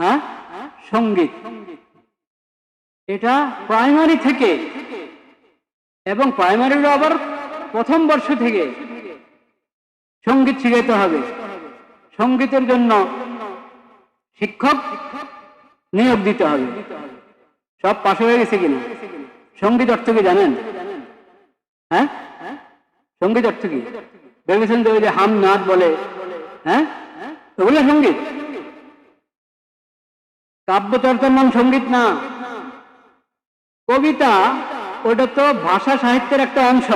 হ্যাঁ? সংগীত। এটা প্রাইমারি থেকে। এবং প্রাইমারির আবার প্রথম বর্ষ থেকে। সংগীত শিখাইতে হবে। সঙ্গীতের জন্য শিক্ষক নিয়োগ দিতে হবে। সব পাশ হয়ে গেছে কিনা? সংগীত অর্থ কি জানেন? হ্যাঁ? সংগীত অর্থ কি? ভেবেছেন যে হাম নাচ বলে। হ্যাঁ? ওগুলো সংগীত? কাব্যচর্চার নাম সংগীত না। কবিতা, ওটা তো ভাষা সাহিত্যের একটা অংশ।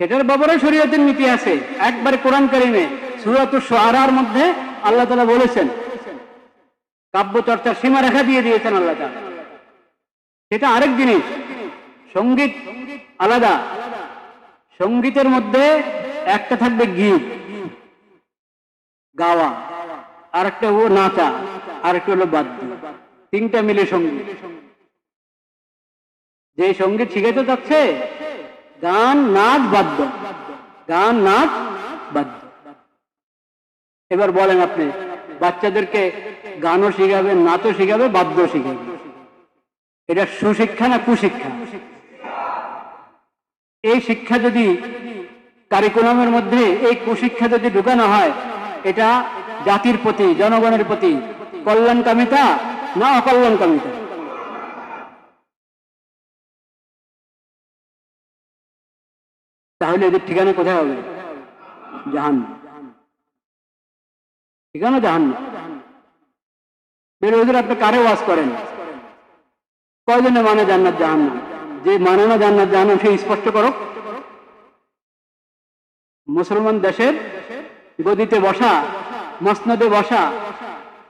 সেটার ব্যাপারে শরীয়তের নীতি আছে। একবারে কোরআন কারিমে সুরাত সোয়ারার মধ্যে আল্লাহ তালা বলেছেন কাব্য চর্চার সীমারেখা দিয়ে দিয়েছেন আল্লাহ সেটা আরেক জিনিস, সংগীত আলাদা। সঙ্গীতের মধ্যে একটা থাকবে গীত, গাওয়া আর একটা ও নাচা। আর হলো বাদ্য তিনটা মিলে সংগীত। যে সংগীত শিখাইতে যাচ্ছে, গান, নাচ, বাদ্য। গান, নাচ, বাদ্য। এবার বলেন আপনি, বাচ্চাদেরকে গানও শিখাবে, নাচও শিখাবে, বাদ্য শিখাবে? এটা সুশিক্ষা না কুশিক্ষা? এই শিক্ষা যদি কারিকুলামের মধ্যে, এই কুশিক্ষা যদি ঢুকানো হয়, এটা জাতির প্রতি, জনগণের প্রতি কল্যাণকামিতা না অকল্যাণকামিতা? তাহলে এদের ঠিকানা কোথায় হবে? জাহান ঠিকানা জাহান ওদের আপনি কারে ওয়াজ করেন? কয়জনে মানে জান্নাত জাহান যে মানে না জান্নাত জাহান সে স্পষ্ট করো। মুসলমান দেশের গদিতে বসা, মসনদে বসা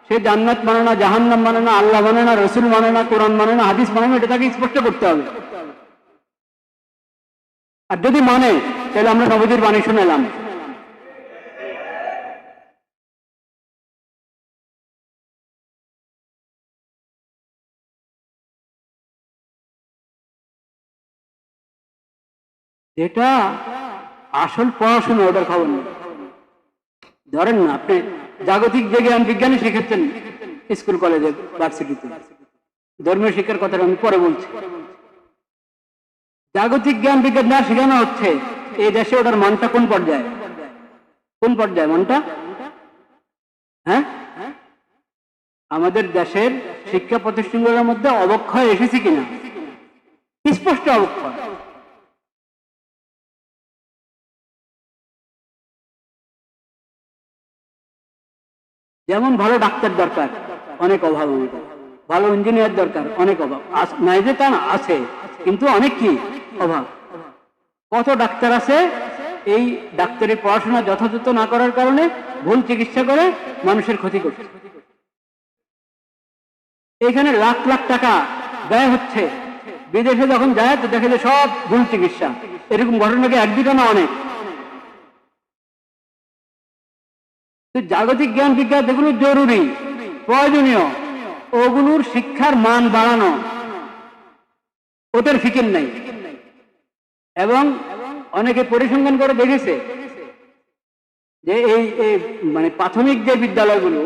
সে জান্নাত মানে না, জাহান্নাম মানে না, আল্লাহ মানে না, রসুল মানে না, কোরআন মানে না, হাদিস মানে না এটা তাকে স্পষ্ট করতে হবে। আর যদি মানে তাহলে আমরা নবীদের বাণী শুনেলাম যেটা আসল পড়াশোনা, ওটার খবর নেই। ধরেন না আপনি জাগতিক যে জ্ঞান বিজ্ঞানী শিখেছেন স্কুল, কলেজে ভার্সিটিতে ধর্মীয় শিক্ষার কথা আমি পরে বলছি। জাগতিক জ্ঞান বিজ্ঞান যা শেখানো হচ্ছে, এই দেশে ওটার মানটা কোন পর্যায়ে? কোন পর্যায়ে মানটা? হ্যাঁ? আমাদের দেশের শিক্ষা প্রতিষ্ঠানগুলোর মধ্যে অবক্ষয় এসেছে কিনা? স্পষ্ট অবক্ষয়। যেমন ভালো ডাক্তার দরকার, অনেক অভাব ভালো ইঞ্জিনিয়ার দরকার, অনেক অভাব। নাই যে তা আছে। কিন্তু অনেক কি? অভাব। কত ডাক্তার আছে? এই ডাক্তারি পড়াশোনা যথাযথ না করার কারণে ভুল চিকিৎসা করে মানুষের ক্ষতি করছে। এখানে লাখ লাখ টাকা ব্যয় হচ্ছে। বিদেশে যখন যায়, তো দেখে যে সব ভুল চিকিৎসা। এরকম ঘটনা কি এক দুটো না অনেক? তো জাগতিক জ্ঞান বিজ্ঞান যেগুলো জরুরি, প্রয়োজনীয়, ওগুলোর শিক্ষার মান বাড়ানো, ওদের ফিকির নাই। এবং অনেকে পরিসংখ্যান করে দেখেছে যে এই মানে প্রাথমিক যে বিদ্যালয়গুলো,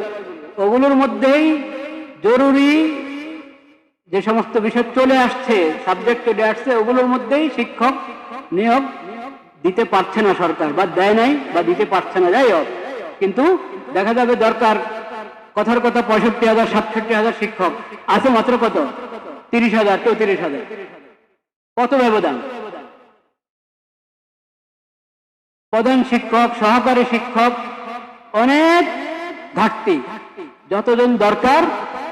ওগুলোর মধ্যেই জরুরি যে সমস্ত বিষয় চলে আসছে সাবজেক্ট চলে আসছে, ওগুলোর মধ্যেই শিক্ষক নিয়োগ দিতে পারছে না সরকার, বা দেয় নাই, বা দিতে পারছে না, যাই হোক। কিন্তু দেখা যাবে দরকার কথার কথা পঁয়ষট্টি হাজার, সাতষট্টি হাজার শিক্ষক। আছে মাত্র কত? তিরিশ হাজার, চৌত্রিশ হাজার। কত ব্যবধান? প্রধান শিক্ষক, সহকারী শিক্ষক, অনেক ঘাটতি। যতজন দরকার,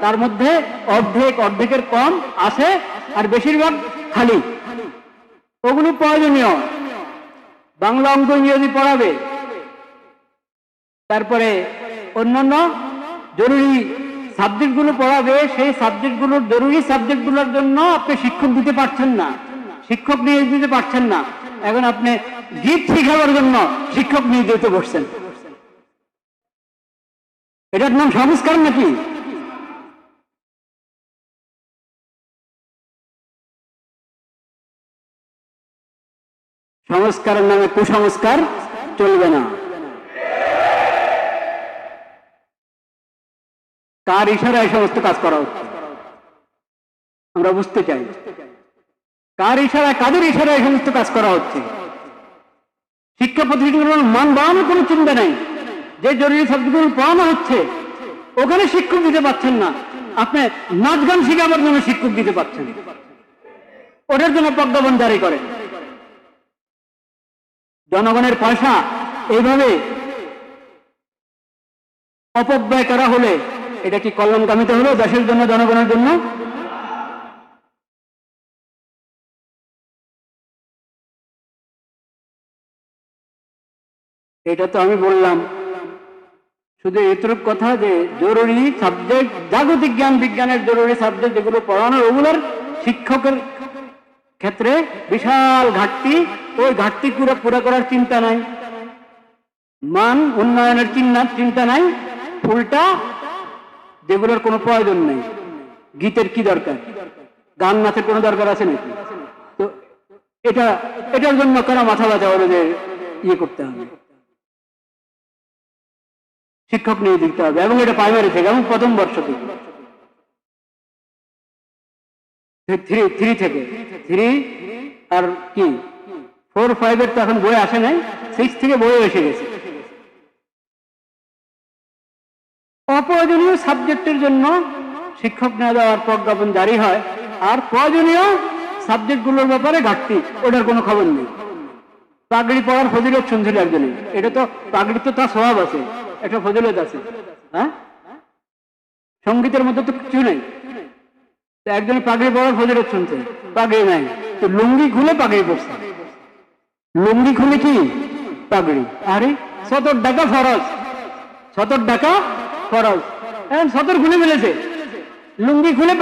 তার মধ্যে অর্ধেক, অর্ধেকের কম আছে, আর বেশিরভাগ খালি। ওগুলো প্রয়োজনীয়। বাংলা অঙ্ক ইংরেজি পড়াবে। তারপরে অন্যান্য জরুরি সাবজেক্টগুলো পড়াবে, সেই সাবজেক্টগুলোর জরুরি সাবজেক্টগুলোর জন্য আপনি শিক্ষক দিতে পারছেন না। শিক্ষক নিয়োগ দিতে পারছেন না। এখন আপনি গীত শিখাবার জন্য শিক্ষক নিয়োগ দিতে বসছেন। এটার নাম সংস্কার নাকি? সংস্কারের নামে কুসংস্কার চলবে না। কার ইশারা এই সমস্ত কাজ করা হচ্ছে। আমরা বুঝতে চাই। কার ইশারা কাদের ইশারা এই সমস্ত কাজ করা হচ্ছে? শিক্ষা প্রতিষ্ঠানগুলোর মান বাড়ানোর কোনো চিন্তা নাই। যে জরুরি সাবজেক্টগুলো পড়ানো হচ্ছে, ওখানে শিক্ষক দিতে পারছেন না। আপনি নাচ গান শিখাবার জন্য শিক্ষক দিতে পারছেন। ওটার জন্য প্রজ্ঞাপন জারি করেন। জনগণের পয়সা এইভাবে অপব্যয় করা হলে এটা কি কল্যাণকামিত হলো দেশের জন্য, জনগণের জন্য? এটা তো আমি বললাম। শুধু এতটুক কথা যে জরুরি সাবজেক্ট জাগতিক জ্ঞান, বিজ্ঞানের জরুরি সাবজেক্ট যেগুলো পড়ানো ওগুলোর শিক্ষকের ক্ষেত্রে বিশাল ঘাটতি। ওই ঘাটতি পুরো পুরো করার চিন্তা নাই। মান উন্নয়নের চিন্তা চিন্তা নাই। উল্টা যেগুলোর কোনো প্রয়োজন নেই। গীতের কি দরকার? গান নাচের কোনো দরকার আছে নাকি? তো এটা, এটার জন্য কেন মাথা ব্যথা ওদের ইয়ে করতে হবে? শিক্ষক নিয়ে দিতে হবে এবং এটা প্রাইমারি থেকে এবং প্রথম বর্ষ থেকে। থ্রি থ্রি থেকে। থ্রি আর কি? ফোর ফাইভের তো এখন বই আসে নাই। সিক্স থেকে বই এসে গেছে। অপ্রয়োজনীয় সাবজেক্টের জন্য শিক্ষক না দেওয়ার প্রজ্ঞাপন জারি হয়। আর প্রয়োজনীয় সাবজেক্টগুলোর ব্যাপারে ঘাটতি, ওটার কোনো খবর নেই। পাগড়ি পড়ার ফজিলত শুনছিল একজনে এটা তো পাগড়ি তো তার স্বভাব আছে, একটা ফজিলত আছে। হ্যাঁ? সঙ্গীতের মধ্যে তো কিছু নেই। তো একজনে পাগড়ি পড়ার ফজিলত শুনছে পাগড়ি নাই। তো লুঙ্গি খুলে পাগড়ি পড়ছে লুঙ্গি খুলে কি? পাগড়ি আরে, সতর টাকা ফরজ। সতর টাকা ফরজ। এখন সতর খুলে ফেলেছে। লুঙ্গি খুলে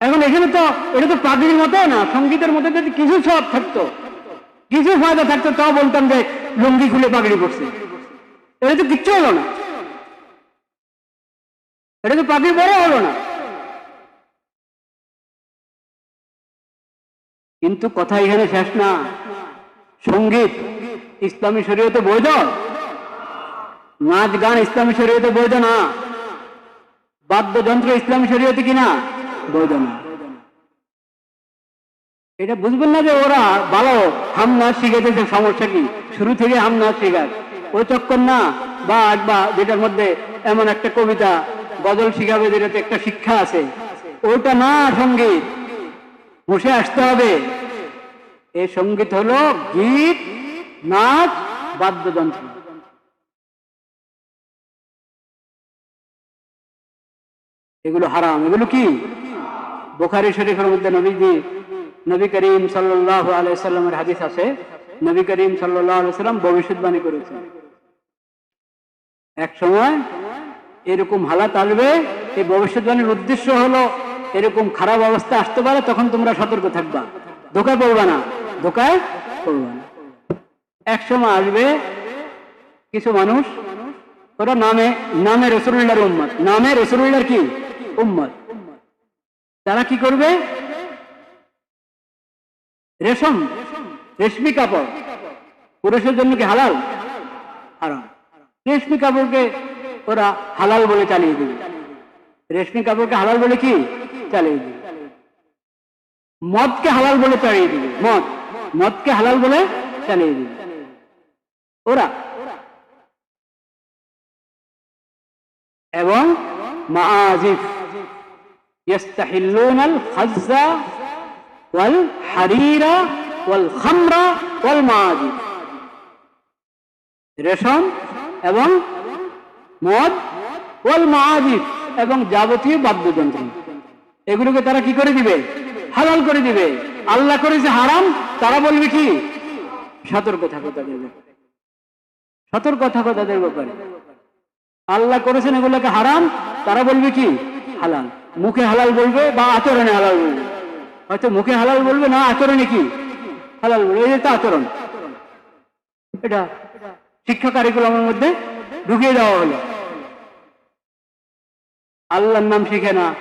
এখন এখানে তো, এটা তো মতো না, সঙ্গীতের মধ্যে যদি কিছু সব থাকতো, কিছু ফায়দা থাকতো, তাও বলতাম যে লুঙ্গি খুলে পাগড়ি পড়ছে এটা তো কিচ্ছু হলো না। এটা তো পাগড়ি বড় হলো না। কিন্তু কথা এখানে শেষ না। সংগীত ইসলামী শরীয়তে বৈধ? নাচ গান ইসলামী শরীয়তে বৈধ না। বাদ্যযন্ত্র ইসলামী শরীয়তে কিনা বৈধ না। এটা বুঝবেন না যে ওরা ভালো হাম নাচ শিখেছে, সমস্যা কি? শুরু থেকে হাম নাচ শেখার ওই চক্কর না। বা বা যেটার মধ্যে এমন একটা কবিতা গজল শিখাবে যেটাতে একটা শিক্ষা আছে। ওটা না, সংগীত। বসে আসতে হবে। এই সংগীত হলো গীত, নাচ, বাদ্যযন্ত্র। এগুলো হারাম। এগুলো কি? বোখারি শরীফের মধ্যে নবীজি, নবী করিম সাল্লাহ আলাইসাল্লামের হাদিস আছে। নবী করিম সাল্লাহ আলাইসাল্লাম ভবিষ্যৎবাণী করেছেন। এক সময় এরকম হালাত আসবে, এই ভবিষ্যৎবাণীর উদ্দেশ্য হলো এরকম খারাপ অবস্থা আসতে পারে, তখন তোমরা সতর্ক থাকবা। ধোকায় পড়বা না, ধোকায় পড়বা না। এক সময় আসবে কিছু মানুষ, ওরা নামে নামে রসুল্লাহর উম্মত। নামে রসুল্লাহর কি? উম্মত। তারা কি করবে? রেশম, রেশমি কাপড়। পুরুষের জন্য কি হালাল? হারাম। রেশমি কাপড়কে ওরা হালাল বলে চালিয়ে দিবে। রেশমি কাপড়কে হালাল বলে কি? চালিয়ে দিবে। মদকে হালাল বলে চালিয়ে দিবে। মদ। মদকে হালাল বলে চালিয়ে দিবে। ওরা। এবং মাআজিফ। يستحلون الخز والحرير والخمر والمعازف রেশম এবং মদ ওয়াল মাআজিফ এবং যাবতীয় বাদ্যযন্ত্র এগুলোকে তারা কি করে দিবে হালাল করে দিবে আল্লাহ করেছে হারাম তারা বলবে কি সতর্ক থাকো তাদের ব্যাপারে সতর্ক থাকো তাদের ব্যাপারে আল্লাহ করেছেন এগুলোকে হারাম তারা বলবে কি হালাল মুখে হালাল বলবে বা আচরণে হালাল বলবে? হয়তো মুখে হালাল বলবে না, আচরণে কি? হালাল বলবে, এই তো আচরণ। এটা শিক্ষা কারিকুলামের মধ্যে ঢুকিয়ে দেওয়া হলো। আল্লাহর নাম শিখে না।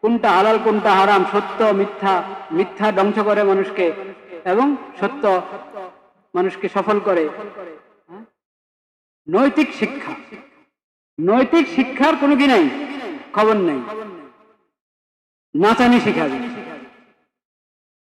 কোনটা হালাল, কোনটা হারাম, সত্য, মিথ্যা মিথ্যা ধ্বংস করে মানুষকে এবং সত্য মানুষকে সফল করে। হ্যাঁ? নৈতিক শিক্ষা। নৈতিক শিক্ষার কোনো কি নাই? খবর নাই। নাচানি শিখাবি।